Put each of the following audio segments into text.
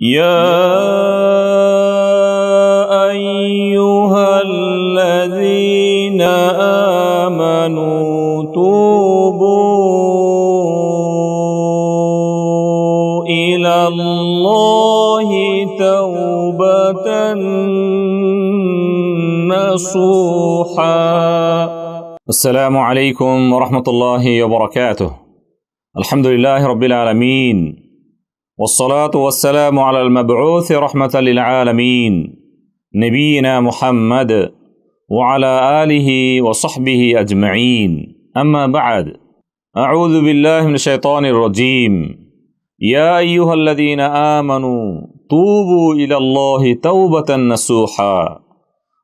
يا أيها الذين آمنوا توبوا إلى الله توبة نصوحا. السلام عليكم ورحمة الله وبركاته. الحمد لله رب العالمين. والصلاة والسلام على المبعوث رحمة للعالمين نبينا محمد وعلى آله وصحبه أجمعين. أما بعد أعوذ بالله من الشيطان الرجيم. يا أيها الذين آمنوا توبوا إلى الله توبة نصوحا.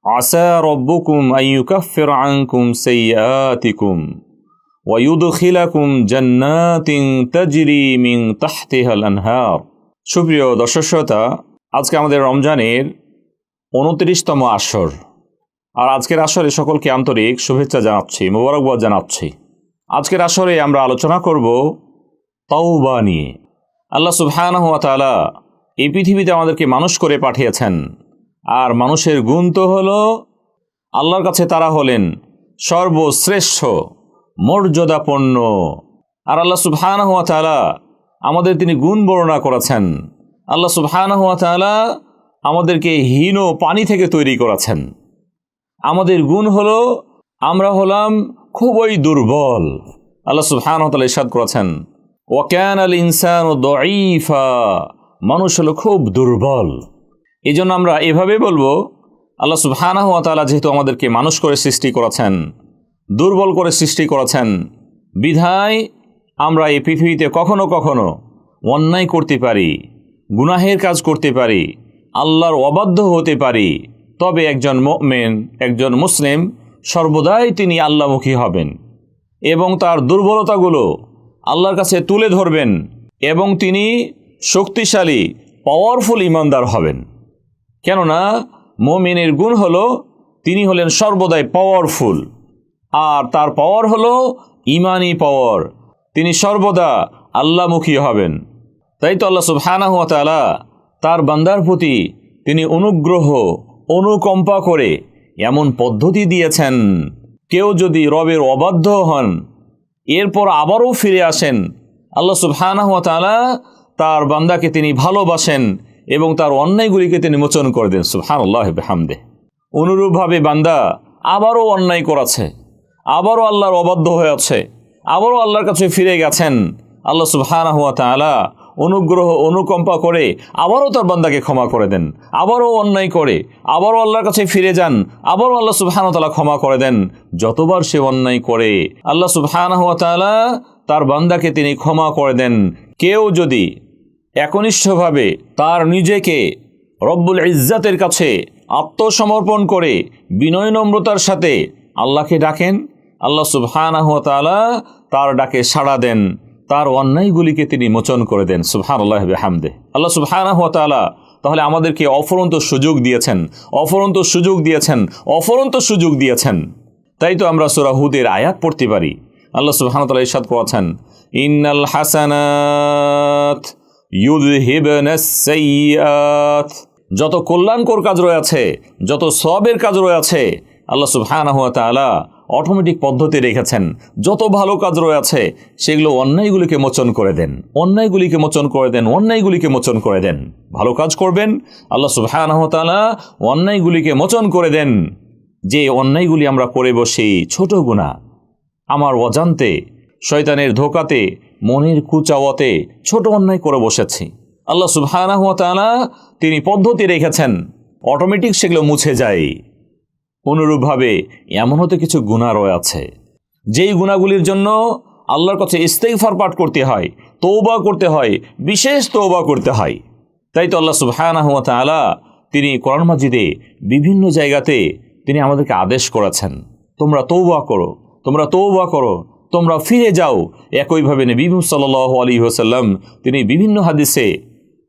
عسى ربكم أن يكفر عنكم سيئاتكم. ওয়াইউদখিলাকুম জান্নাতিং তাজরি Ming তাহতিহাল আনহার সুপ্রিয় দর্শক শ্রোতা, আজকে আমাদের রমজানের উনত্রিশতম আসর। আর আজকের আসরে সকলকে আন্তরিক শুভেচ্ছা জানাচ্ছি, মোবারকবাদ জানাচ্ছি। আজকের আসরে আমরা আলোচনা করব তাওবা নিয়ে। আল্লাহ সুবহানাহু ওয়া তাআলা এই পৃথিবীতে আমাদেরকে মানুষ করে পাঠিয়েছেন। আর মানুষের গুণ তো হলো, আল্লাহর কাছে তারা হলেন সর্বশ্রেষ্ঠ। মর্যাদাপন্ন আর আল্লাহ সুবহানাহু ওয়া তাআলা আমাদের তিনি গুণ বর্ণনা করেছেন। আল্লাহ সুবহানাহু ওয়া তাআলা আমাদেরকে হীন পানি থেকে তৈরি করেছেন। আমাদের গুণ হলো আমরা হলাম খুবই দুর্বল। আল্লাহ সুবহানাহু ওয়া তাআলা ইরশাদ করেছেন ওয়াকান আল ইনসান ও দঈফা মানুষ হলো খুব দুর্বল। এই আমরা এভাবে বলব, আল্লাহ সুবহানাহু ওয়া তাআলা যেহেতু আমাদেরকে মানুষ করে সৃষ্টি করেছেন দুর্বল করে সৃষ্টি করেছেন। বিধায় আমরা এই পৃথিবীতে কখনো কখনো অন্যায় করতে পারি, গুনাহের কাজ করতে পারি, আল্লাহর অবাধ্য হতে পারি। তবে একজন মেন একজন মুসলিম সর্বদাই তিনি আল্লামুখী হবেন এবং তার দুর্বলতাগুলো আল্লাহর কাছে তুলে ধরবেন এবং তিনি শক্তিশালী পাওয়ারফুল ইমানদার হবেন। কেননা মোমিনের গুণ হলো তিনি হলেন সর্বদাই পাওয়ারফুল আর তার পাওয়ার হলো ইমানি পাওয়ার তিনি সর্বদা আল্লামুখী হবেন। তাই তো আল্লাহ সুবহানাহু তাআলা তার বান্দার প্রতি তিনি অনুগ্রহ, অনুকম্পা করে এমন পদ্ধতি দিয়েছেন, কেউ যদি রবের অবাধ্য হন, এরপর আবারও ফিরে আসেন, আল্লাহ সুবহানাহু তাআলা তার বান্দাকে তিনি ভালোবাসেন এবং তার অন্যায়গুলিকে তিনি মোচন করে দেন। সুবহানাল্লাহ বিহামদে অনুরূপভাবে বান্দা আবারও অন্যায় করেছে। আবারও আল্লাহর অবাধ্য হয়ে আছে। আবারও আল্লাহর কাছে ফিরে গেছেন। আল্লাহ সুবহানাহু ওয়া তাআলা অনুগ্রহ, অনুকম্পা করে আবারও তার বান্দাকে ক্ষমা করে দেন। আবারও অন্যায় করে, আবারও আল্লাহর কাছে ফিরে যান। আবারও আল্লাহ সুবহানাহু ওয়া তাআলা ক্ষমা করে দেন। যতবার সে অন্যায় করে, আল্লাহ সুবহানাহু ওয়া তাআলা তার বান্দাকে তিনি ক্ষমা করে দেন। কেউ যদি একনিষ্ঠভাবে তার নিজেকে রব্বুল ইজ্জাতের কাছে আত্মসমর্পণ করে বিনয় নম্রতার সাথে আল্লাহকে ডাকেন আল্লাহ সুবহানাহু তাআলা তার ডাকে সাড়া দেন। তার অন্যায়গুলিকে তিনি মোচন করে দেন। সুবহান আল্লাহ হামদে আল্লাহ সুবহানাহু তাআলা তাহলে আমাদেরকে অফরন্ত সুযোগ দিয়েছেন। অফরন্ত সুযোগ দিয়েছেন। অফরন্ত সুযোগ দিয়েছেন। তাই তো আমরা সূরা হুদের আয়াত পড়তে পারি। আল্লাহ সুবহানাহু ওয়া তাআলা ইরশাদ করেছেন, ইন্নাল হাসানাত যত কল্যাণকর কাজ রয়েছে, যত সবের কাজ রয়েছে, আল্লাহ সুবহানাহু তাআলা অটোমেটিক পদ্ধতি রেখেছেন। যত ভালো কাজ রয়েছে সেগুলো অন্যায়গুলিকে মোচন করে দেন। অন্যায়গুলিকে মোচন করে দেন, অন্যায়গুলিকে মোচন করে দেন। ভালো কাজ করবেন, আল্লাহ সুবহানাহু ওয়া অন্যায়গুলিকে মোচন করে দেন। যে অন্যায়গুলি আমরা করে বসি ছোট গুণা আমার অজান্তে, শয়তানের ধোকাতে, মনের কুচাওয়াতে ছোট অন্যায় করে বসেছি। আল্লাহ সুবহানাহু ওয়া তিনি পদ্ধতি রেখেছেন। অটোমেটিক সেগুলো মুছে যায়। অনুরূপভাবে এমন হতে কিছু গুণা রয়েছে যেই গুণাগুলির জন্য আল্লাহর কাছে ইস্তেগফার পাঠ করতে হয় তৌবা করতে হয়, বিশেষ তৌবা করতে হয়। তাই তো আল্লাহ সুবহানাহু ওয়া তাআলা তিনি কোরআন মাজিদে বিভিন্ন জায়গাতে তিনি আমাদেরকে আদেশ করেছেন, তোমরা তৌবা করো, তোমরা তৌবা করো, তোমরা ফিরে যাও। একইভাবে নবী সাল্লাহ আলী হোসাল্লাম তিনি বিভিন্ন হাদিসে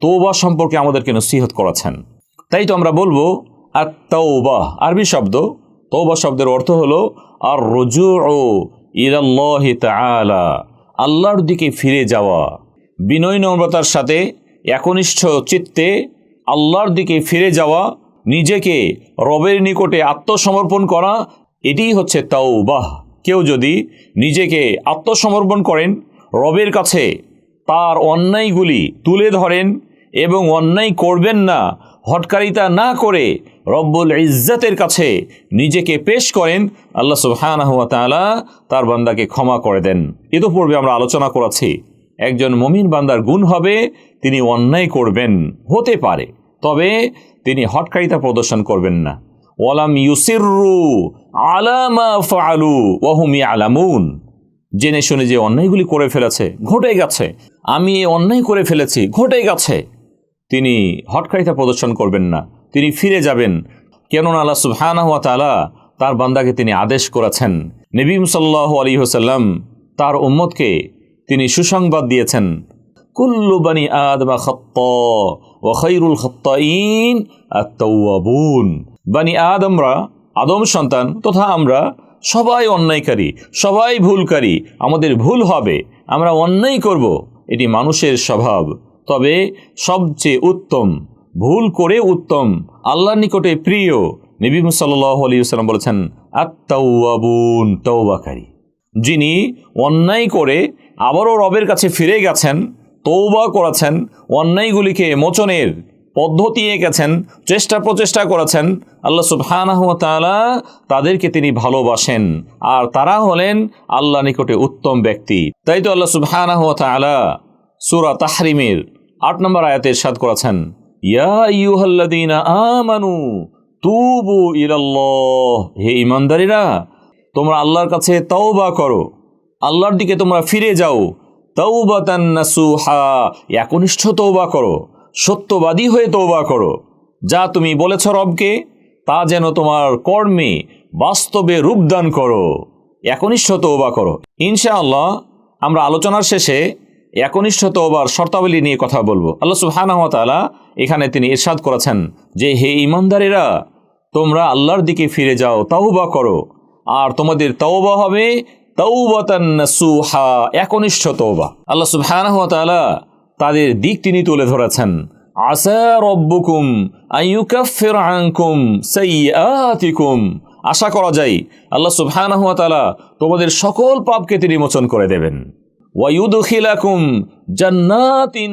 তৌবা সম্পর্কে আমাদেরকে নসিহত করেছেন। তাই তো আমরা বলব আর তৌবা আরবি শব্দ। তৌবা শব্দের অর্থ হলো আর রজু ও ইরাল্লাহি আল্লাহর দিকে ফিরে যাওয়া। বিনয় নম্রতার সাথে একনিষ্ঠ চিত্তে আল্লাহর দিকে ফিরে যাওয়া, নিজেকে রবের নিকটে আত্মসমর্পণ করা, এটিই হচ্ছে তাওবাহ কেউ যদি নিজেকে আত্মসমর্পণ করেন, রবের কাছে তার অন্যায়গুলি তুলে ধরেন এবং অন্যায় করবেন না হটকারিতা না করে রব্বুল ইজ্জাতের কাছে নিজেকে পেশ করেন, আল্লাহ সুবহানাহু ওয়া তাআলা তার বান্দাকে ক্ষমা করে দেন। ইতোপূর্বে আমরা আলোচনা করেছি, একজন মমিন বান্দার গুণ হবে, তিনি অন্যায় করবেন, হতে পারে, তবে তিনি হটকারিতা প্রদর্শন করবেন না। ওয়ালাম ইউসিরু আলামা ফালু ওয়াহুম আলামুন জেনে শুনে যে অন্যায়গুলি করে ফেলেছে, ঘটে গেছে। আমি অন্যায় করে ফেলেছি, ঘটে গেছে। তিনি হটকারিতা প্রদর্শন করবেন না। তিনি ফিরে যাবেন। কেননা আল্লাহ সুবহানাহু ওয়া তাআলা তার বান্দাকে তিনি আদেশ করেছেন। নবীম সাল্লাহ আলী হোসাল্লাম তার উম্মতকে তিনি সুসংবাদ দিয়েছেন। কুল্লু বানি আদমা খত্ত ও খৈরুল খত্তাইন আত্মাবুন বানি আদমরা, আদম সন্তান তথা আমরা সবাই অন্যায়কারী, সবাই ভুলকারী, আমাদের ভুল হবে, আমরা অন্যায় করব, এটি মানুষের স্বভাব। তবে সবচেয়ে উত্তম, ভুল করে উত্তম, আল্লাহর নিকটে প্রিয় নবী সাল্লাহ আলী সাল্লাম বলেছেন আত্মাউয়াবুন তৌবাকারী যিনি অন্যায় করে আবারও রবের কাছে ফিরে গেছেন তৌবা করেছেন, অন্যায়গুলিকে মোচনের পদ্ধতি এঁকেছেন, চেষ্টা প্রচেষ্টা করেছেন, আল্লাহ সুবহানাহু তাআলা তাদেরকে তিনি ভালোবাসেন, আর তারা হলেন আল্লাহ নিকটে উত্তম ব্যক্তি। তাই তো আল্লাহ সুবহানাহু তাআলা সূরা তাহরিমের আট নম্বর আয়াতে ইরশাদ করেছেন, ইয়া আইয়ুহাল্লাযীনা আমানু তুবু ইলাল্লাহ হে ইমানদারীরা তোমরা আল্লাহর কাছে তওবা করো, আল্লাহর দিকে তোমরা ফিরে যাও তৌবাতান নাসুহা, একনিষ্ঠ তৌবা করো, সত্যবাদী হয়ে তৌবা করো। যা তুমি বলেছ রবকে, তা যেন তোমার কর্মে বাস্তবে রূপদান করো, একনিষ্ঠ তৌবা করো। ইনশাআল্লাহ, আমরা আলোচনার শেষে একনিষ্ঠ তৌবার শর্তাবলী নিয়ে কথা বলব। আল্লাহ সুবহানাহু ওয়া এখানে তিনি ইরশাদ করেছেন যে, হে ইমানদারেরা তোমরা আল্লাহর দিকে ফিরে যাও, তাওবা করো। আর তোমাদের তওবা হবে তাওবাতান নাসুহা একনিষ্ঠ তওবা আল্লাহ সুবহানাহু ওয়া তাদের দিক তিনি তুলে ধরেছেন। আশা করা যায়, আল্লাহ সুবহানাহু তোমাদের সকল পাপকে তিনি মোচন করে দেবেন। ওয়ায়ুদখিলাকুম জান্নাতিন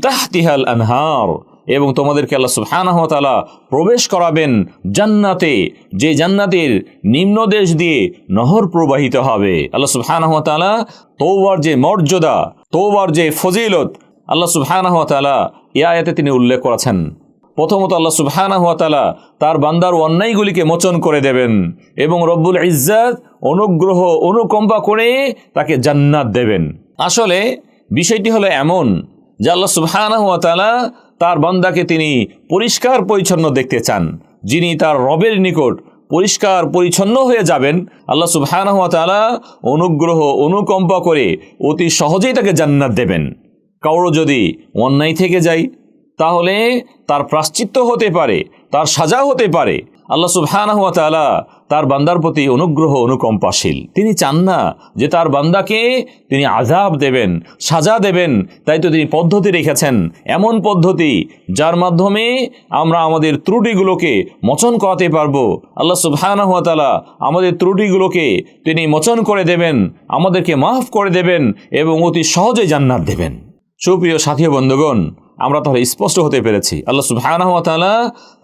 তাহতিহাল আনহার এবং তোমাদেরকে আল্লাহ সুবহানাহু তাআলা প্রবেশ করাবেন জান্নাতে। যে জান্নাতের নিম্নদেশ দিয়ে নহর প্রবাহিত হবে। আল্লাহ সুবহানাহু তাআলা তওবার যে মর্যাদা, তওবার যে ফজিলত, আল্লাহ সুবহানাহু তাআলা এই আয়াতে তিনি উল্লেখ করেছেন। প্রথমত আল্লাহ সুবহানাহু তাআলা তার বান্দার অন্যায়গুলিকে মোচন করে দেবেন এবং রব্বুল ইজ্জাত অনুগ্রহ, অনুকম্পা করে তাকে জান্নাত দেবেন। আসলে, বিষয়টি হলো এমন যে আল্লাহ সুবহানাহু ওয়া তাআলা তার বান্দাকে তিনি পরিষ্কার পরিচ্ছন্ন দেখতে চান। যিনি তার রবের নিকট পরিষ্কার পরিচ্ছন্ন হয়ে যাবেন, আল্লাহ সুবহানাহু ওয়া তাআলা অনুগ্রহ, অনুকম্পা করে অতি সহজেই তাকে জান্নাত দেবেন। কারও যদি অন্যায় থেকে যায়, তাহলে তার প্রাশ্চিত্য হতে পারে, তার সাজা হতে পারে আল্লাহ সুবহানাহু তাআলা তার বান্দার প্রতি অনুগ্রহ, অনুকম্পাশীল। তিনি চান না যে তার বান্দাকে তিনি আজাব দেবেন, সাজা দেবেন, তাই তো তিনি পদ্ধতি রেখেছেন। এমন পদ্ধতি যার মাধ্যমে আমরা আমাদের ত্রুটিগুলোকে মোচন করাতে পারব। আল্লাহ সুবহানাহু তাআলা আমাদের ত্রুটিগুলোকে তিনি মোচন করে দেবেন, আমাদেরকে মাফ করে দেবেন এবং অতি সহজে জান্নাত দেবেন। সুপ্রিয় সাথী বন্ধুগণ আমরা তাহলে স্পষ্ট হতে পেরেছি। আল্লাহ সুবহানাহু ওয়া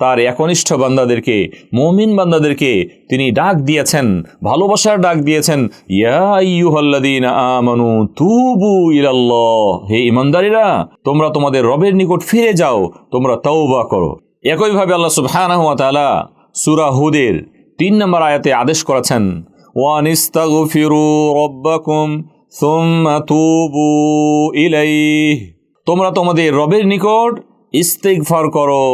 তার একনিষ্ঠ বান্দাদেরকে, মুমিন বান্দাদেরকে তিনি ডাক দিয়েছেন, ভালোবাসার ডাক দিয়েছেন আমানু তুবু ইলাল্লাহ। হে ইমানদারীরা তোমরা তোমাদের রবের নিকট ফিরে যাও, তোমরা তওবা করো। একইভাবে আল্লাহ সুবহানাহু ওয়া তাআলা তিন নম্বর আয়াতে আদেশ করেছেন ওয়ান ওয়ানিস্তাগফিরু রব্বাকুম সুম্মা তুবু ইলাইহি। তোমরা তোমাদের রবের নিকট ইস্তেগফার করো।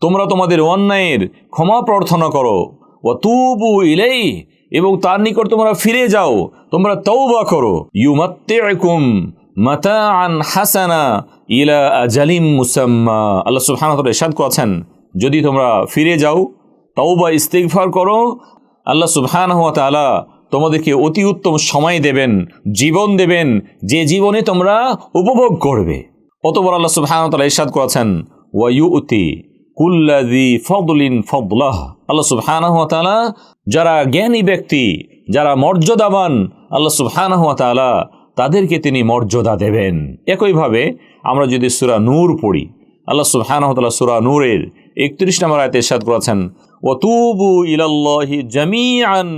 তোমরা তোমাদের অন্যায়ের ক্ষমা প্রার্থনা করো। ও তুবু ইলাই এবং তার নিকট তোমরা ফিরে যাও। তোমরা তৌবা করো। ইউমাত্তিউকুম মাতাআন হাসানা ইলা আজালিম মুসাম্মা। আল্লাহ তাআলা ইরশাদ করেছেন, যদি তোমরা ফিরে যাও, তওবা, ইস্তেগফার করো, আল্লাহ সুবহানাহু ওয়া তাআলা তোমাদেরকে অতি উত্তম সময় দেবেন, জীবন দেবেন, যে জীবনে তোমরা উপভোগ করবে। অতবর আল্লাহ তাআলা ইরশাদ করেছেন? ওয়ায়ুতি কুল্লাযী ফদলিন ফদলাহ। আল্লাহ সুবহানাহু ওয়া তাআলা যারা জ্ঞানী ব্যক্তি, যারা মর্যাদাবান, আল্লাহ সুবহানাহু ওয়া তাদেরকে তিনি মর্যাদা দেবেন। একইভাবে আমরা যদি সূরা নূর পড়ি, আল্লাহ সুবহানাহু ওয়া তাআলা সূরা নূরের 31 নম্বর আয়াতে ইরশাদ করেছেন ওয়াতুবু ইলাল্লাহি জামিআন,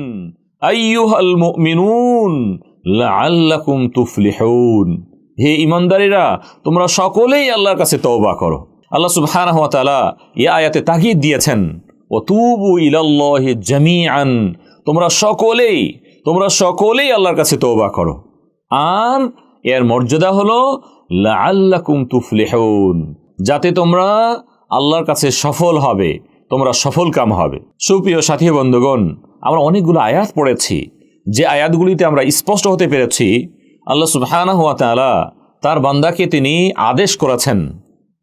আইয়ুহাল মুমিনুন লাআল্লাকুম তুফলিহুন। হে ইমানদারেরা, তোমরা সকলেই আল্লাহর কাছে তওবা করো। আল্লাহ সুবহানাহু ওয়া তাআলা এই আয়াতে তাগিদ দিয়েছেন ওয়াতুবু ইলাল্লাহি জামিআন তোমরা সকলেই তোমরা সকলেই আল্লাহর কাছে তওবা করো। আর এর মর্যাদা হলো, লাআল্লাকুম তুফলিহুন যাতে তোমরা আল্লাহর কাছে সফল হবে, তোমরা সফল কাম হবে। সুপ্রিয় সাথী বন্ধুগণ, আমরা অনেকগুলো আয়াত পড়েছি। যে আয়াতগুলিতে আমরা স্পষ্ট হতে পেরেছি আল্লাহ সুবহানাহু ওয়া তাআলা তার বান্দাকে তিনি আদেশ করেছেন,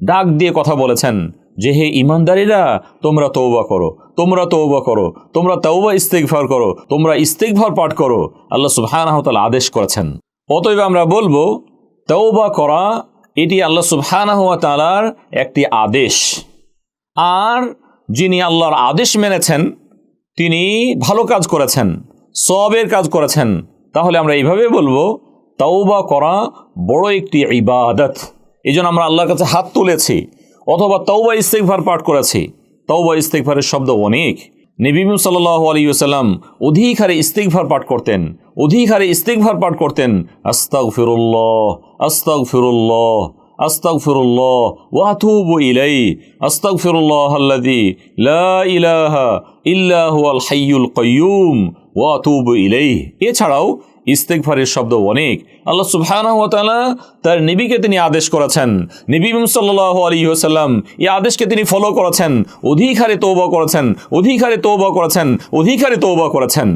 ডাক দিয়ে কথা বলেছেন যে, হে ইমানদারিরা তোমরা তৌবা করো, তোমরা তৌবা করো, তোমরা তৌবা ইস্তেকভার করো, তোমরা ইস্তেকভার পাঠ করো। আল্লাহ সুবহানাহু আদেশ করেছেন। অতএব আমরা বলব তৌবা করা, এটি আল্লাহ সুবহানাহু ওয়া তাআলার একটি আদেশ। আর যিনি আল্লাহর আদেশ মেনেছেন, তিনি ভালো কাজ করেছেন সবের কাজ করেছেন। তাহলে আমরা এইভাবে বলব তাওবা করা বড় একটি ইবাদত। এই জন্য আমরা আল্লাহর কাছে হাত তুলেছি, অথবা তৌবা ইস্তেকভার পাঠ করেছি। তৌবা ইস্তেকভারের শব্দ অনেক। নবীম সাল্লাহ আলী সাল্লাম অধিক হারে ইস্তেকভার পাঠ করতেন, অধিক হারে ইস্তেকভার পাঠ করতেন আস্তাক ফিরুল্লাহ আস্তাক ফিরুল্লাহ আস্তাগফিরুল্লাহ, ওয়া আতুবু ইলাই আস্তাগফিরুল্লাহ আল্লাযী লা ইলাহা ইল্লা হুয়াল হাইয়ুল কাইয়্যুম ওয়া আতুবু ইলাইহি। এছাড়াও ইস্তেগফারের শব্দ অনেক। আল্লাহ সুবহানাহু তার নবীকে তিনি আদেশ করেছেন। নবী সাল্লাল্লাহু আলাইহি ওয়াসাল্লাম এই আদেশকে তিনি ফলো করেছেন। অধিক হারে তওবা করেছেন অধিক হারে তওবা করেছেন অধিক হারে তওবা করেছেন।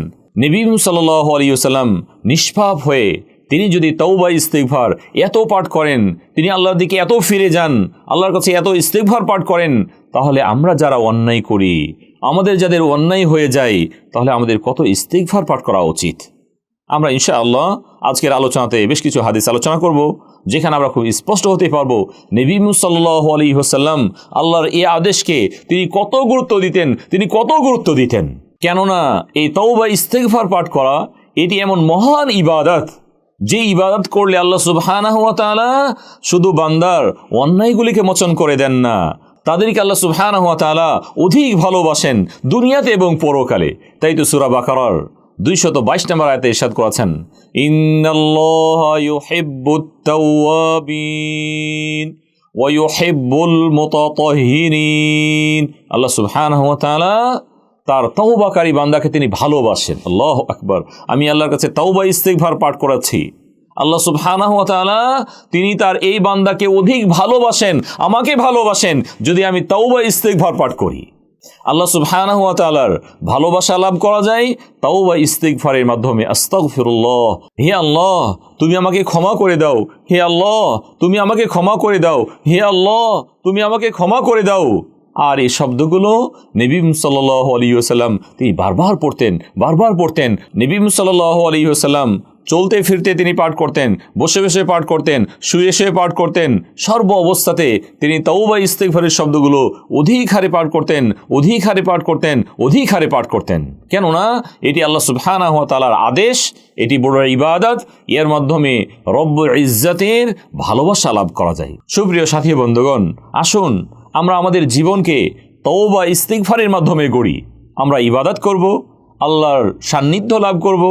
নবী সাল্লাল্লাহু আলাইহি ওয়াসাল্লাম নিষ্পাপ হয়ে তিনি যদি তৌবা ইস্তেকভার এত পাঠ করেন, তিনি আল্লাহর দিকে এত ফিরে যান, আল্লাহর কাছে এত ইস্তেকভার পাঠ করেন, তাহলে আমরা যারা অন্যায় করি, আমাদের যাদের অন্যায় হয়ে যায়, তাহলে আমাদের কত ইস্তেকভার পাঠ করা উচিত? আমরা ইনশা আল্লাহ আজকের আলোচনাতে বেশ কিছু হাদিস আলোচনা করব, যেখানে আমরা খুব স্পষ্ট হতে পারব, নবী মুসাল্লাহ আলী হোসাল্লাম আল্লাহর এই আদেশকে তিনি কত গুরুত্ব দিতেন, তিনি কত গুরুত্ব দিতেন। কেননা এই তৌবা ইস্তেকভার পাঠ করা, এটি এমন মহান ইবাদত, যে ইবাদত করলে আল্লাহ সুবহানাহু ওয়া তাআলা শুধু বান্দার অন্যায়গুলিকে মোচন করে দেন না, তাদেরকে আল্লাহ সুবহানাহু ওয়া তাআলা অধিক ভালোবাসেন দুনিয়াতে এবং পরকালে। তাই তো সূরা বাকারার দুইশত বাইশ নম্বর আয়তে ইরশাদ করেছেন আল্লাহ তাআলা তার তওবাকারী বান্দাকে তিনি ভালোবাসেন। আল্লাহ আকবার। আমি আল্লাহর কাছে তওবা ইস্তেগফার পাঠ করাচ্ছি আল্লাহ সুবহানাহু তাআলা তিনি তার এই বান্দাকে অধিক ভালোবাসেন, আমাকে ভালোবাসেন, যদি আমি তওবা ইস্তেগফার পাঠ করি। আল্লাহ সুবহানাহু ওয়া তাআলার ভালোবাসা লাভ করা যায় তাওবা ইস্তেগফারের মাধ্যমে। আস্তাগফিরুল্লাহ। হে আল্লাহ, তুমি আমাকে ক্ষমা করে দাও। হে আল্লাহ, তুমি আমাকে ক্ষমা করে দাও। হে আল্লাহ, তুমি আমাকে ক্ষমা করে দাও। আর এই শব্দগুলো নবীম সাল্লাহ আলী তিনি বারবার পড়তেন বারবার পড়তেন। নবীম সাল্লাহ আলী চলতে ফিরতে তিনি পাঠ করতেন, বসে বসে পাঠ করতেন, শুয়ে শুয়ে পাঠ করতেন। সর্ব অবস্থাতে তিনি তৌবা ইস্তেকভারের শব্দগুলো অধিক হারে পাঠ করতেন, অধিক হারে পাঠ করতেন, অধিক হারে পাঠ করতেন। কেননা এটি আল্লাহ সুবহানাহু ওয়া তাআলার আদেশ, এটি বড় ইবাদত, এর মাধ্যমে রব্ব ইজ্জাতের ভালোবাসা লাভ করা যায়। সুপ্রিয় সাথী বন্ধুগণ, আসুন আমরা আমাদের জীবনকে তওবা, ইস্তিগফারের মাধ্যমে গড়ি। আমরা ইবাদত করব, আল্লাহর সান্নিধ্য লাভ করব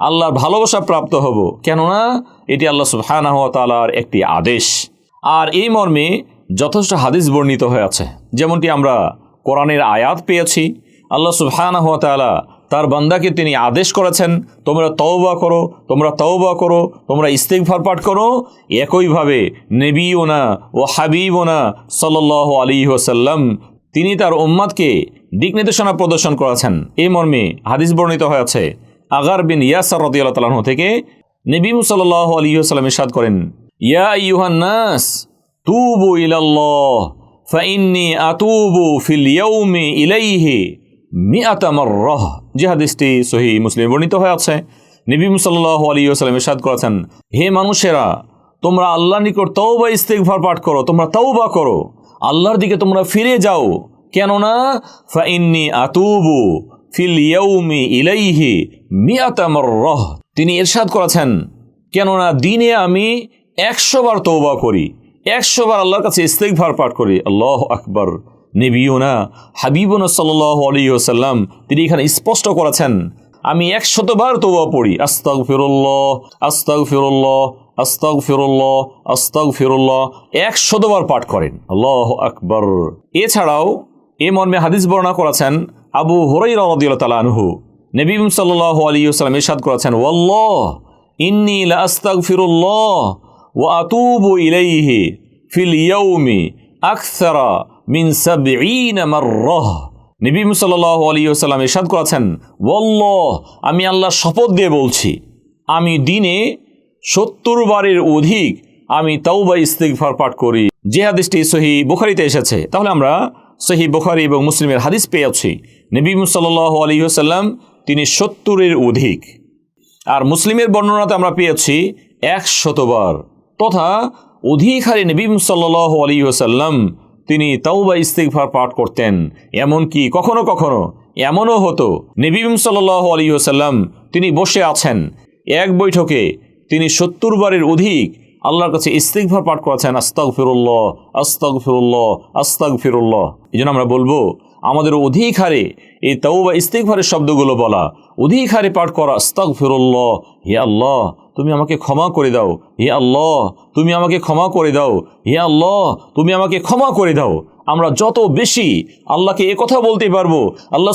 আল্লাহর ভালোবাসা প্রাপ্ত হব। কেননা এটি আল্লাহ সুবহানাহু ওয়া তাআলার একটি আদেশ। আর এই মর্মে যথেষ্ট হাদিস বর্ণিত হয়ে আছে। যেমনটি আমরা কোরআনের আয়াত পেয়েছি। আল্লাহ সুবহানাহু ওয়া তাআলা তার বান্দাকে তিনি আদেশ করেছেন, তোমরা তওবা করো, তোমরা তওবা করো, তোমরা ইস্তেগফার পাঠ করো। একইভাবে নেবিওনা ও হাবিবোনা সাল্লাহ আলী ওসাল্লাম তিনি তার উম্মাদকে দিক নির্দেশনা প্রদর্শন করেছেন। এই মর্মে হাদিস বর্ণিত হয়েছে আগার বিন ইয়াসার রদিয়াল্লাহ তালাহ থেকে নবীম সাল্লাহ আলী ওসাল্লাম ইরশাদ করেন, ইয়া ইউহান্নাস তুবু ইলাল্লাহ ফাইন্নি আতুবু ফিল ইয়াউমি ইলাইহি মিয়াতামার রহ যে হাদিসটি সহি মুসলিম বর্ণিত হয়ে আছে, নবী সাল্লাহ আলী ওসালাম ইরশাদ করেছেন, হে মানুষেরা, তোমরা আল্লাহ নিকট তওবা, ইস্তেগফার পাঠ করো, তোমরা তওবা করো, আল্লাহর দিকে তোমরা ফিরে যাও, কেননা ফাইন্নি আতুবু ফিল ইলাইহি মিয়াতা মাররাহ তিনি এরশাদ করেছেন, কেননা দিনে আমি একশো বার তওবা করি, একশো বার আল্লাহর কাছে ইস্তেগফার পাঠ করি। আল্লাহ আকবর। নেবিউনা হাবিবুনা সাল্লাহ আলিয়াল্লাম তিনি এখানে স্পষ্ট করেছেন, আমি একশতবার তওবা পড়ি। আস্তাগ ফিরুল্লাহ আস্তাগ ফিরুল্লাহ আস্তাগ ফিরুল্লাহ আস্তাগ ফিরুল্লাহ একশতবার পাঠ করেন। আল্লাহ আকবর। এছাড়াও এ মর্মে হাদিস বর্ণনা করেছেন আবু হরাই রদিয়াল তালা আনহু নবীম সাল্লাহ আলিয়াল্লাম ইরশাদ করেছেন, ওয়াল্লাহ, ইন্নি লা আস্তাগ ফিরুল্লাহ ওয়া আতুবু ইলাইহি ফিল ইয়াউমি আকসারা মিন সাবঈনা মাররাহ। নবী সাল্লাল্লাহু আলাইহি ওয়াসাল্লাম ইরশাদ করেছেন, ওয়াল্লাহ, আমি আল্লাহ শপথ দিয়ে বলছি, আমি দিনে সত্তর বারের অধিক আমি তাওবা ইস্তিগফার পাঠ করি। যে হাদিসটি সহি বুখারিতে এসেছে, তাহলে আমরা সহি বুখারি এবং মুসলিমের হাদিস পেয়ে আছি নবী সাল্লাল্লাহু আলাইহি ওয়াসাল্লাম, তিনি সত্তরের অধিক। আর মুসলিমের বর্ণনাতে আমরা পেয়েছি এক শতবার তথা অধিকারী নবীম সাল্লাহ আলী ওসাল্লাম তিনি তাওবা ইস্তিগফার পাঠ করতেন। এমনকি কখনো কখনো এমনও হতো নবীম সাল্লাহ আলী ওসাল্লাম তিনি বসে আছেন। এক বৈঠকে তিনি সত্তর বারের অধিক আল্লাহর কাছে ইস্তিগফার পাঠ করেছেন আস্তাক ফিরুল্লাহ আস্তাক ফিরুল্লাহ আস্তাক ফিরুল্লাহ এই জন্য আমরা বলব, আমাদের অধিক হারে এই তাওবা, ইস্তিগফারের শব্দগুলো বলা অধিক হারে পাঠ করা আস্তাক ফিরুল্লাহ হে আল্লাহ, তুমি আমাকে ক্ষমা করে দাও, হে আল্লাহ, তুমি আমাকে ক্ষমা করে দাও, হে আল্লাহ, তুমি আমাকে ক্ষমা করে দাও। আমরা যত বেশি আল্লাহকে এ কথা বলতে পারব, আল্লাহ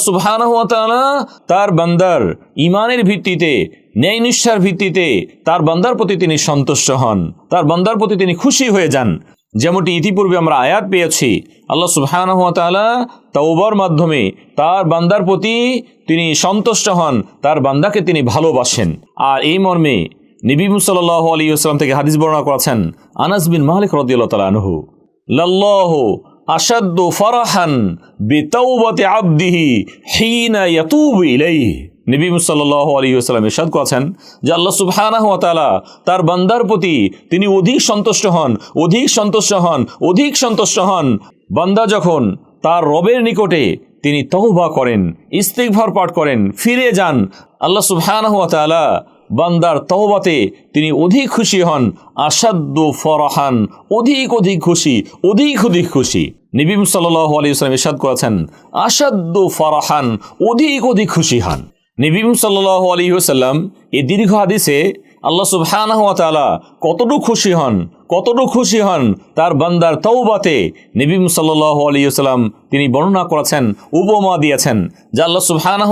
তাআলা তার বান্দার ইমানের ভিত্তিতে ন্যায় নিষ্ঠার ভিত্তিতে তার বান্দার প্রতি তিনি সন্তুষ্ট হন। তার বান্দার প্রতি তিনি খুশি হয়ে যান। যেমনটি ইতিপূর্বে আমরা আয়াত পেয়েছি, আল্লাহ সুবহানাহু ওয়া তাআলা তাওবার মাধ্যমে তার বান্দার প্রতি তিনি সন্তুষ্ট হন, তার বান্দাকে তিনি ভালোবাসেন। আর এই মর্মে নবী সাল্লাল্লাহু আলাইহি ওয়াসাল্লাম থেকে হাদিস বর্ণনা করেছেন, আনাস বিন মালিক আনহু, লাল্লাহু আশাদ্দু ফারাহান বিতাওবাতি আবদিহি হিনা ইয়াতুবু ইলাইহি। নবী সাল্লাহ আলী আসসালাম ইরশাদ করেছেন যে আল্লাহ সুবহানাহু ওয়া তার বান্দার প্রতি তিনি অধিক সন্তুষ্ট হন, অধিক সন্তুষ্ট হন, অধিক সন্তুষ্ট হন। বান্দা যখন তার রবের নিকটে তিনি তহবা করেন, ইস্তিগফার পাঠ করেন, ফিরে যান, আল্লাহ সুবহানাহু ওয়া বান্দার তহবাতে তিনি অধিক খুশি হন আসাদ্য ফরাহান, অধিক অধিক খুশি, অধিক অধিক খুশি। নিবিম সাল্লাহ আলী ইসলাম ইরশাদ করেছেন আসাদ্য ফরাহান, অধিক অধিক খুশি হন। নবীম সাল্লাহ সাল্লাম এই দীর্ঘ হাদিসে আল্লাহ সুবহানাহ কতটুকু খুশি হন, কতটুকু খুশি হন তার বান্দার তৌবাতে নবীম সাল্লাহ আলী সাল্লাম তিনি বর্ণনা করেছেন, উপমা দিয়েছেন, যে আল্লাহ সুবহানাহ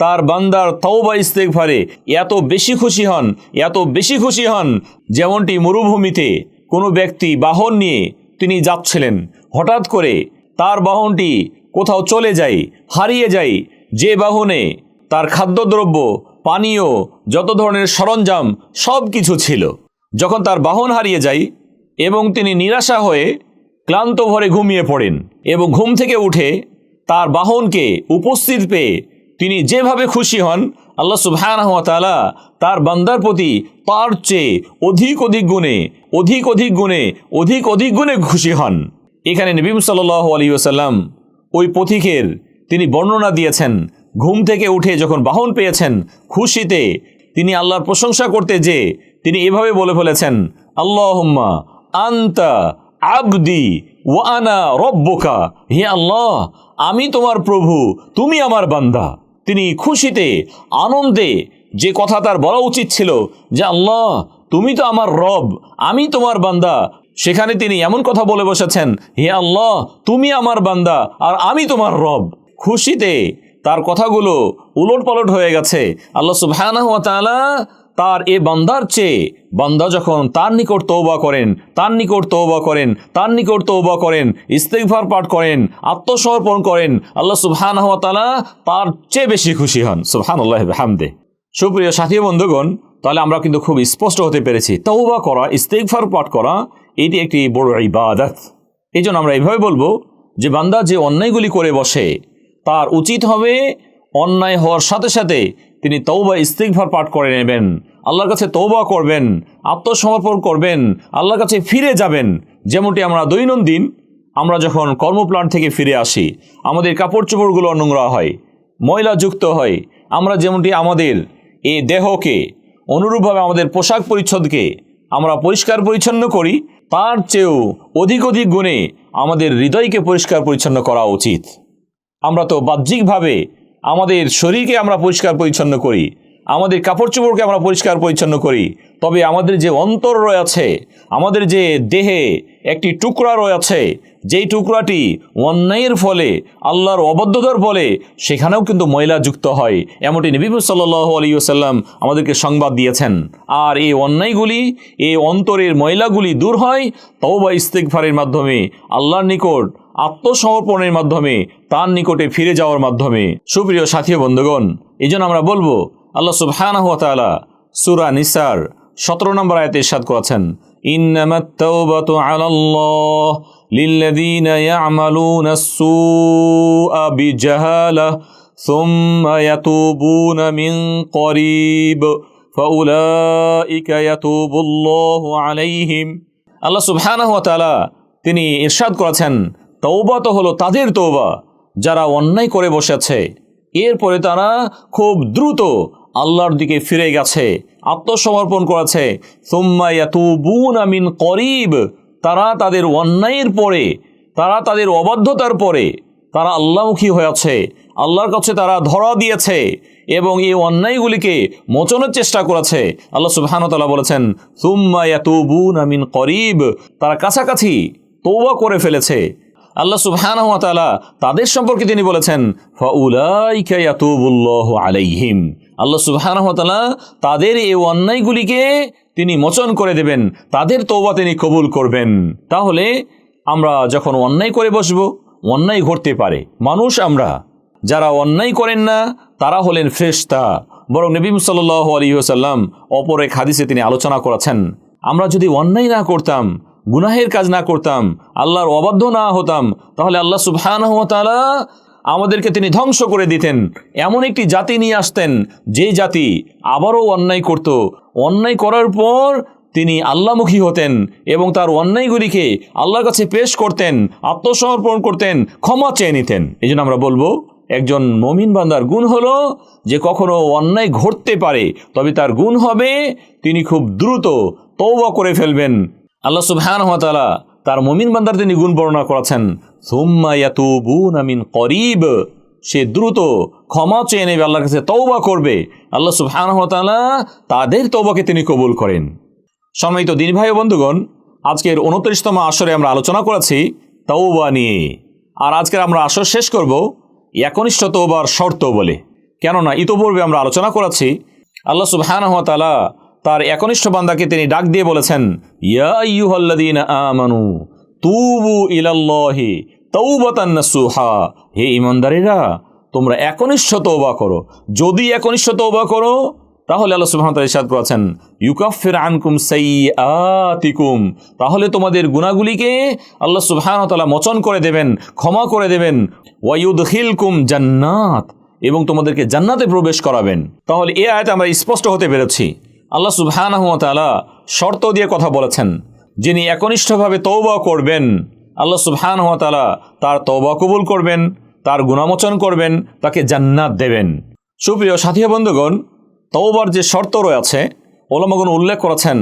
তার বান্দার তৌবা ইস্তেগফারে এত বেশি খুশি হন, এত বেশি খুশি হন যেমনটি মরুভূমিতে কোনো ব্যক্তি বাহন নিয়ে তিনি যাচ্ছিলেন। হঠাৎ করে তার বাহনটি কোথাও চলে যায়, হারিয়ে যায়, যে বাহনে তার খাদ্যদ্রব্য, পানীয়, যত ধরনের সরঞ্জাম সব কিছু ছিল। যখন তার বাহন হারিয়ে যায় এবং তিনি নিরাশা হয়ে ক্লান্ত ভরে ঘুমিয়ে পড়েন এবং ঘুম থেকে উঠে তার বাহনকে উপস্থিত পেয়ে তিনি যেভাবে খুশি হন, আল্লাহ সুবহানাহু ওয়া তার বান্দার প্রতি তার চেয়ে অধিক অধিক গুণে, অধিক অধিক গুণে, অধিক অধিক গুণে খুশি হন। এখানে নবী সাল্লাল্লাহু আলাইহি ওয়াসাল্লাম ওই পথিকের তিনি বর্ণনা দিয়েছেন ঘুম থেকে উঠে যখন বাহন পেয়েছেন খুশিতে, তিনি আল্লাহর প্রশংসা করতে যে তিনি এভাবে বলে ফেলেছেন, আল্লাহুম্মা আন্তা আবদি ওয়ানা রব্বকা। হে আল্লাহ, আমি তোমার প্রভু, তুমি আমার বান্দা। তিনি খুশিতে, আনন্দে যে কথা তার বলা উচিত ছিল যে, আল্লাহ, তুমি তো আমার রব, আমি তোমার বান্দা। সেখানে তিনি এমন কথা বলে বসেছেন, হে আল্লাহ, তুমি আমার বান্দা আর আমি তোমার রব। খুশিতে তার কথাগুলো উলট পালট হয়ে গেছে। আল্লাহ তাআলা তার এ বান্দার চেয়ে, বান্দা যখন তার নিকট তৌবা করেন, তার নিকট তৌবা করেন, তার নিকট তৌবা করেন, ইস্তেগফার পাঠ করেন, আত্মসমর্পণ করেন, আল্লাহ সুবহানাহু ওয়া তাআলা তার চেয়ে বেশি খুশি হন। সুবহানাল্লাহি হামদে সুপ্রিয় সাথী বন্ধুগণ, তাহলে আমরা কিন্তু খুব স্পষ্ট হতে পেরেছি। তৌবা করা, ইস্তেগফার পাঠ করা, এটি একটি বড় ইবাদত। এই জন্য আমরা এইভাবে বলব যে বান্দা যে অন্যায়গুলি করে বসে তার উচিত হবে অন্যায় হওয়ার সাথে সাথে তিনি তৌবা ইস্তিকভার পাঠ করে নেবেন। আল্লাহর কাছে তৌবা করবেন, আত্মসমর্পণ করবেন, আল্লাহর কাছে ফিরে যাবেন। যেমনটি আমরা দৈনন্দিন আমরা যখন কর্মপ্লান থেকে ফিরে আসি, আমাদের কাপড় চোপড়গুলো নোংরা হয়, ময়লা যুক্ত হয়, আমরা যেমনটি আমাদের এ দেহকে অনুরূপভাবে আমাদের পোশাক পরিচ্ছদকে আমরা পরিষ্কার পরিচ্ছন্ন করি, তার চেয়েও অধিক অধিক গুণে আমাদের হৃদয়কে পরিষ্কার পরিচ্ছন্ন করা উচিত। আমরা তো বাহ্যিকভাবে আমাদের শরীরকে আমরা পরিষ্কার পরিচ্ছন্ন করি, আমাদের কাপড় চোপড়কে আমরা পরিষ্কার পরিচ্ছন্ন করি, তবে আমাদের যে অন্তর রয়েছে, আমাদের যে দেহে একটি টুকরা রয়েছে, যেই টুকরাটি অন্যায়ের ফলে, আল্লাহর অবদ্ধতার ফলে, সেখানেও কিন্তু ময়লা যুক্ত হয়, এমনটি নবী সাল্লাহ আলী সাল্লাম আমাদেরকে সংবাদ দিয়েছেন। আর এই অন্যায়গুলি, এই অন্তরের ময়লাগুলি দূর হয় তওবা ইস্তেকফারের মাধ্যমে, আল্লাহর নিকট আত্মসমর্পণের মাধ্যমে তার নিকটে ফিরে যাওয়ার মাধ্যমে সুপ্রিয় সাথী ও বন্ধুগণ এই জন্য আমরা বলবো আল্লাহ সুবহানাহু ওয়া তাআলা সূরা নিসার সতেরো নম্বর আয়াতে ইরশাদ করেছেন ইন্নামাত তাওবাতু আলাল্লাহ লিল্লাযীনা ইয়ামালুনা السوء বিজাহালাহ ثم يتوبون من قريب فأولئك يتوب الله عليهم আল্লাহ সুবহানাহু ওয়া তাআলা তিনি ইরশাদ করেছেন তৌবা তো হলো তাদের তৌবা যারা অন্যায় করে বসেছে। এরপরে তারা খুব দ্রুত আল্লাহর দিকে ফিরে গেছে, আত্মসমর্পণ করেছে। আমিন করিব, তারা তাদের অন্যায়ের পরে, তারা তাদের অবাধ্যতার পরে, তারা আল্লাহমুখী হয়েছে, আল্লাহর কাছে তারা ধরা দিয়েছে এবং এই অন্যায়গুলিকে মোচনের চেষ্টা করেছে। আল্লাহ সুবহানতাল্লাহ বলেছেন সুম্মায়াতুবুন আমিন করিব, তারা কাছাকাছি তৌবা করে ফেলেছে। আল্লাহ সুবহানাহু তাদের সম্পর্কে তিনি বলেছেন আলাইহিম। আল্লাহ সুবহানাহু তাদের এই অন্যায়গুলিকে তিনি মোচন করে দেবেন, তাদের তওবা তিনি কবুল করবেন। তাহলে আমরা যখন অন্যায় করে বসব, অন্যায় ঘটতে পারে। মানুষ আমরা, যারা অন্যায় করেন না, তারা হলেন ফ্রেশতা। বরং নবী সাল্লাহ আলী সাল্লাম অপর এক হাদিসে তিনি আলোচনা করেছেন, আমরা যদি অন্যায় না করতাম গুনাহের কাজ না করতাম, আল্লাহর অবাধ্য না হতাম, তাহলে আল্লাহ তাআলা আমাদেরকে তিনি ধ্বংস করে দিতেন। এমন একটি জাতি নিয়ে আসতেন যে জাতি আবারও অন্যায় করত। অন্যায় করার পর তিনি আল্লাহমুখী হতেন এবং তার অন্যায়গুলিকে আল্লাহর কাছে পেশ করতেন, আত্মসমর্পণ করতেন, ক্ষমা চেয়ে নিতেন। এই আমরা বলব, একজন মমিন বান্দার গুণ হলো যে কখনো অন্যায় ঘটতে পারে, তবে তার গুণ হবে তিনি খুব দ্রুত তৌবা করে ফেলবেন। আল্লাহ সুবহান তার মমিন বান্দার তিনি গুণ বর্ণনা করেছেন আমিন করিব সে দ্রুত ক্ষমা চেয়ে নেবে, আল্লাহর কাছে তৌবা করবে। আল্লাহ সুবহান তাদের তৌবাকে তিনি কবুল করেন। সম্মানিত দিন ভাই বন্ধুগণ, আজকের উনত্রিশতম আসরে আমরা আলোচনা করেছি তৌবা নিয়ে। আর আজকের আমরা আসর শেষ করব একনিষ্ঠ তৌবার শর্ত বলে। কেননা ইতোপূর্বে আমরা আলোচনা করেছি, আল্লাহ সুবহানাহু ওয়া তাআলা তার একনিষ্ঠ বান্দাকে তিনি ডাক দিয়ে বলেছেন, ইয়া আইয়ুহাল্লাযীনা আমানু, তুবু ইলাল্লাহি তাওবাতান নাসুহা। হে ঈমানদারেরা, তোমরা একনিষ্ঠ তওবা করো। যদি একনিষ্ঠ তওবা করো, তাহলে আল্লাহ তাআলা ইরশাদ করেছেন, ইউকাফির আনকুম সাইয়্যাতিকুম তাহলে তোমাদের গুনাহগুলিকে আল্লাহ তাআলা মোচন করে দেবেন, ক্ষমা করে দেবেন। ওয়ায়ুদখিলকুম জান্নাত এবং তোমাদেরকে জান্নাতে প্রবেশ করাবেন। তাহলে এ আয়াতে আমরা স্পষ্ট হতে পেরেছি। আল্লাহ সুবহানাহু ওয়া শর্ত দিয়ে কথা বলেছেন। যিনি একনিষ্ঠভাবে তৌবা করবেন, আল্লাহ সুবহানাহু ওয়া তাআলা তার তৌবা কবুল করবেন, তার গুণামোচন করবেন, তাকে জান্নাত দেবেন। সুপ্রিয় সাথী বন্ধুগণ তৌবার যে শর্ত রয়েছে ওলামাগুন উল্লেখ করেছেন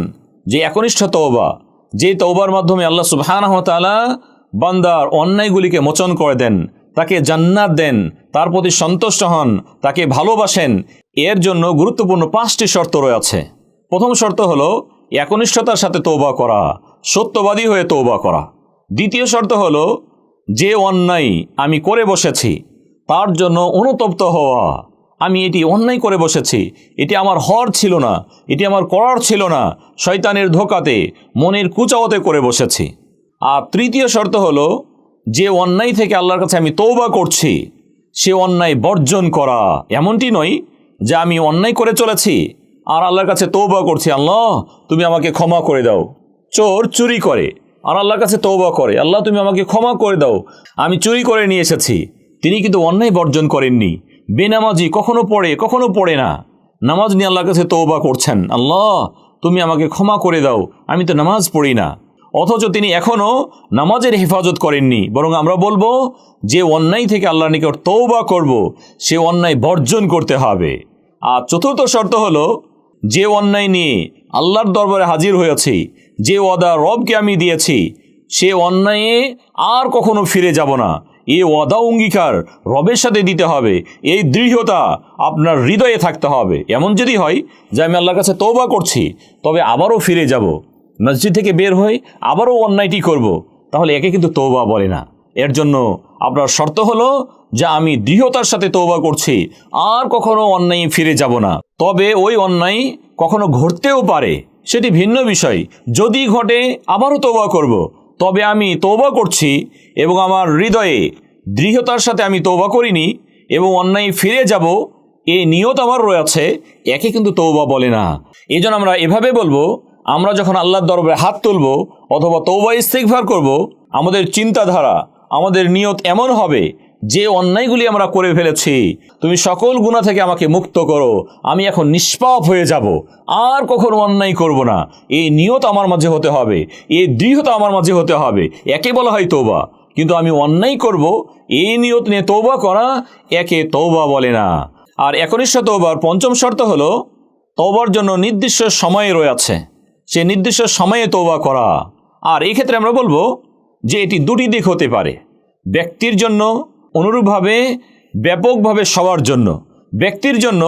যে একনিষ্ঠ তৌবা যে তৌবার মাধ্যমে আল্লাহ সুবহানাহু ওয়া বান্দার অন্যায়গুলিকে মোচন করে দেন, তাকে জান্নাত দেন, তার প্রতি সন্তুষ্ট হন, তাকে ভালোবাসেন, এর জন্য গুরুত্বপূর্ণ পাঁচটি শর্ত রয়েছে। প্রথম শর্ত হলো একনিষ্ঠতার সাথে তৌবা করা, সত্যবাদী হয়ে তৌবা করা। দ্বিতীয় শর্ত হলো, যে অন্যায় আমি করে বসেছি, তার জন্য অনুতপ্ত হওয়া। আমি এটি অন্যায় করে বসেছি, এটি আমার হর ছিল না, এটি আমার করার ছিল না, শয়তানের ধোকাতে, মনের কুচাওয়াতে করে বসেছি। আর তৃতীয় শর্ত হলো, যে অন্যায় থেকে আল্লাহর কাছে আমি তৌবা করছি, সে অন্যায় বর্জন করা। এমনটি নয় যে আমি অন্যায় করে চলেছি আর আল্লাহর কাছে তৌবা করছি, আল্লাহ, তুমি আমাকে ক্ষমা করে দাও। চোর চুরি করে, আর আল্লাহর কাছে তৌবা করে, আল্লাহ, তুমি আমাকে ক্ষমা করে দাও। আমি চুরি করে নিয়ে এসেছি, তিনি কিন্তু অন্যায় বর্জন করেননি। বেনামাজি কখনো পড়ে কখনো পড়ে না। নামাজ নিয়ে আল্লাহর কাছে তৌবা করছেন, আল্লাহ, তুমি আমাকে ক্ষমা করে দাও, আমি তো নামাজ পড়ি না। অথচ তিনি এখনও নামাজের হেফাজত করেননি। বরং আমরা বলব, যে অন্যায় থেকে আল্লাহর নিকট তৌবা করব, সে অন্যায় বর্জন করতে হবে। আর চতুর্থ শর্ত হলো যে অন্যায় নিয়ে আল্লাহর দরবারে হাজির হয়েছি, যে ওয়াদা রবকে আমি দিয়েছি, সে অন্যায়ে আর কখনো ফিরে যাব না। এই ওয়াদা অঙ্গীকার রবের সাথে দিতে হবে। এই দৃঢ়তা আপনার হৃদয়ে থাকতে হবে। এমন যদি হয় যে আমি আল্লাহর কাছে তৌবা করছি, তবে আবারও ফিরে যাব। মসজিদ থেকে বের হয়ে আবারও অন্যায়টি করব। তাহলে একে কিন্তু তৌবা বলে না। এর জন্য আপনার শর্ত হলো যে আমি দৃঢ়তার সাথে তৌবা করছি, আর কখনো অন্যায় ফিরে যাব না। তবে ওই অন্যায় কখনো ঘটতেও পারে। সেটি ভিন্ন বিষয়। যদি ঘটে, আবারও তৌবা করব। তবে আমি তৌবা করছি এবং আমার হৃদয়ে দৃঢ়তার সাথে আমি তৌবা করিনি এবং অন্যায় ফিরে যাব এই নিয়ত আমার রয়েছে, একে কিন্তু তৌবা বলে না। এই আমরা এভাবে বলব, আমরা যখন আল্লাহর দরবারে হাত তুলব অথবা তৌবা ইস্তেকভার করব, আমাদের চিন্তাধারা, আমাদের নিয়ত এমন হবে যে অন্যায়গুলি আমরা করে ফেলেছি, তুমি সকল গুণা থেকে আমাকে মুক্ত করো। আমি এখন নিষ্পাপ হয়ে যাব। আর কখনো অন্যায় করব না। এই নিয়ত আমার মাঝে হতে হবে। এই দৃঢ়তা আমার মাঝে হতে হবে। একে বলা হয় তৌবা কিন্তু আমি অন্যায় করব, এই নিয়ত নিয়ে তৌবা করা একে তৌবা বলে না। আর একনিষ্ঠ তৌবার পঞ্চম শর্ত হলো তৌবার জন্য নির্দিষ্ট সময় রয়েছে। সে নির্দিষ্ট সময়ে তৌবা করা। আর এই ক্ষেত্রে আমরা বলব যে এটি দুটি দিক হতে পারে। ব্যক্তির জন্য অনুরূপভাবে ব্যাপকভাবে সবার জন্য, ব্যক্তির জন্য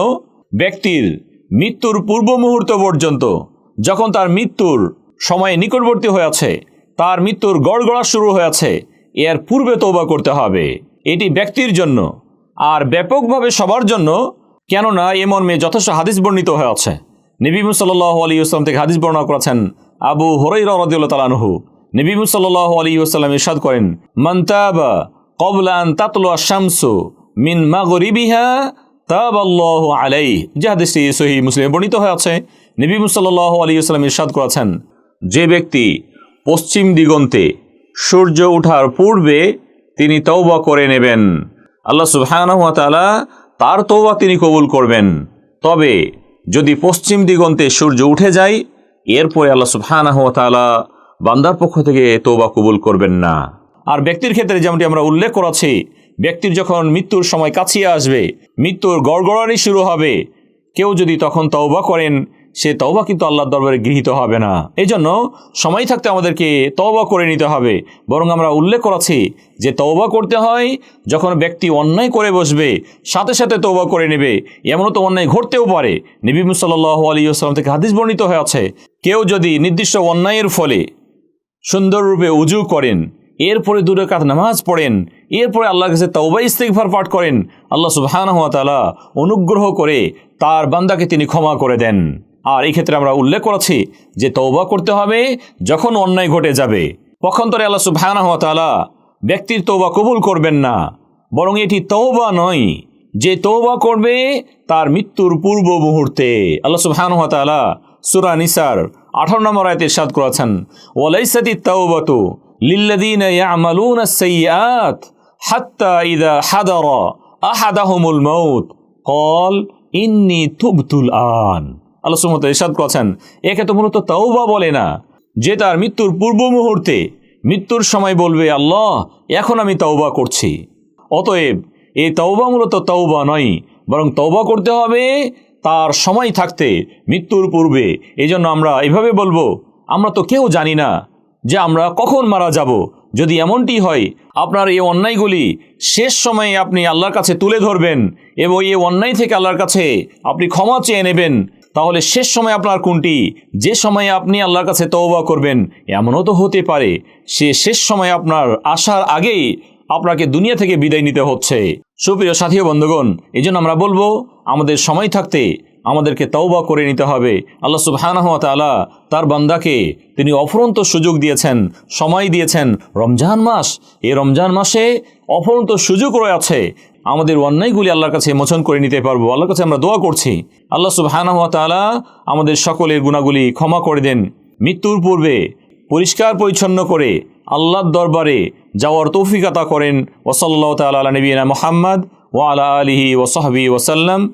ব্যক্তির মৃত্যুর পূর্ব মুহূর্ত পর্যন্ত, যখন তার মৃত্যুর সময় নিকটবর্তী হয়েছে তার মৃত্যুর গড়গড়া শুরু হয়েছে এর পূর্বে তৌবা করতে হবে। এটি ব্যক্তির জন্য, আর ব্যাপকভাবে সবার জন্য, কেননা এ মর্মে যথেষ্ট হাদিস বর্ণিত হয়েছে নবী সাল্লাহ আলী আসলাম থেকে হাদিস বর্ণনা করেছেন আবু হরাই রদিউল্লাহ তালানহু নবী সাল্লাহ আলী আসসালাম ইরশাদ করেন মন্তাবা কবলান তাতলো শামসু মিন মাগরিবিহা তাব আল্লাহ আলাই যে হাদিসটি সহি মুসলিমে বর্ণিত হয়েছে নবী সাল্লাহ আলী আসসালাম ইরশাদ করেছেন, যে ব্যক্তি পশ্চিম দিগন্তে সূর্য ওঠার পূর্বে তিনি তৌবা করে নেবেন। আল্লাহ সুবহানাহু ওয়া তাআলা তার তৌবা তিনি কবুল করবেন। তবে যদি পশ্চিম দিগন্তে সূর্য উঠে যায়, এরপরে আল্লাহ সুবহানাহু ওয়া তাআলা বান্দার পক্ষ থেকে তৌবা কবুল করবেন না। আর ব্যক্তির ক্ষেত্রে যেমনটি আমরা উল্লেখ করেছি, ব্যক্তির যখন মৃত্যুর সময় কাছিয়ে আসবে, মৃত্যুর গড়গড়ানি শুরু হবে। কেউ যদি তখন তওবা করেন, সে তওবা কিন্তু আল্লাহর দরবারে গৃহীত হবে না। এই জন্য সময় থাকতে আমাদেরকে তওবা করে নিতে হবে। বরং আমরা উল্লেখ করেছি যে তওবা করতে হয় যখন ব্যক্তি অন্যায় করে বসবে, সাথে সাথে তওবা করে নেবে। এমনও তো অন্যায় ঘটতেও পারে। নবী সাল্লাহ আলী আসসালাম থেকে হাদিস বর্ণিত হয়ে আছে, কেউ যদি নির্দিষ্ট অন্যায়ের ফলে সুন্দররূপে উজু করেন এরপরে দূরে কাত নামাজ পড়েন, এরপরে আল্লাহর কাছে তওবা ইস্তেকভার পাঠ করেন, আল্লাহ সুবহানাহু ওয়া তাআলা অনুগ্রহ করে তার বান্দাকে তিনি ক্ষমা করে দেন। আর এই ক্ষেত্রে আমরা উল্লেখ করেছি যে তওবা করতে হবে যখন অন্যায় ঘটে যাবে। পক্ষান্তরে আল্লাহ সুবহানাহু ওয়া তাআলা ব্যক্তির তওবা কবুল করবেন না, বরং এটি তওবা নয়, যে তওবা করবে তার মৃত্যুর পূর্ব মুহূর্তে। আল্লাহ সুবহানাহু ওয়া তাআলা সূরা নিসার 18 নম্বর আয়াতে ইরশাদ করেছেন, ওয়ালাইসাতি তাওবাতু লিল্লাযীনা ইয়ামালুনা আস-সাইয়্যাত হাত্তা ইযা হাদারা আহাদাহুমুল মাউত। ক্বাল, ইন্নী তুবতুল আন। আল্লাহ তাআলা ইরশাদ করেছেন, একে তো মূলত তাওবা বলে না, যে তার মৃত্যুর পূর্ব মুহূর্তে, মৃত্যুর সময় বলবে, আল্লাহ, এখন আমি তওবা করছি। অতএব, এই তওবা মূলত তওবা নয়, বরং তওবা করতে হবে তার সময় থাকতে, মৃত্যুর পূর্বে। এই আমরা এভাবে বলব, আমরা তো কেউ জানি না যে আমরা কখন মারা যাব। যদি এমনটি হয়, আপনার এই অন্যায়গুলি শেষ সময়ে আপনি আল্লাহর কাছে তুলে ধরবেন এবং এই অন্যায় থেকে আল্লাহর কাছে আপনি ক্ষমা চেয়ে নেবেন, তাহলে শেষ সময় আপনার কোনটি? যে সময়ে আপনি আল্লাহর কাছে তওবা করবেন, এমনও তো হতে পারে, সে শেষ সময় আপনার আসার আগেই আপনাকে দুনিয়া থেকে বিদায় নিতে হচ্ছে। সুপ্রিয় সাথী বন্ধুগণ এই আমরা বলব, আমাদের সময় থাকতে আমাদেরকে তওবা করে নিতে হবে। আল্লাহ সুবহানাহু তাআলা তার বান্দাকে তিনি অফরন্ত সুযোগ দিয়েছেন, সময় দিয়েছেন। রমজান মাস, এই রমজান মাসে অফুরন্ত সুযোগ রয়েছে। আমাদের অন্যায়গুলি আল্লাহর কাছে মোচন করে নিতে পারব। আল্লাহর কাছে আমরা দোয়া করছি। আল্লাহ সুবহানাহু তাআলা আমাদের সকলের গুণাগুলি ক্ষমা করে দেন। মৃত্যুর পূর্বে পরিষ্কার পরিচ্ছন্ন করে আল্লাহর দরবারে যাওয়ার তৌফিক আতা করেন। ওসল্লাহ তাল নবীনা মোহাম্মদ ওয়ালা আলিহি ওসহবি ওসাল্লাম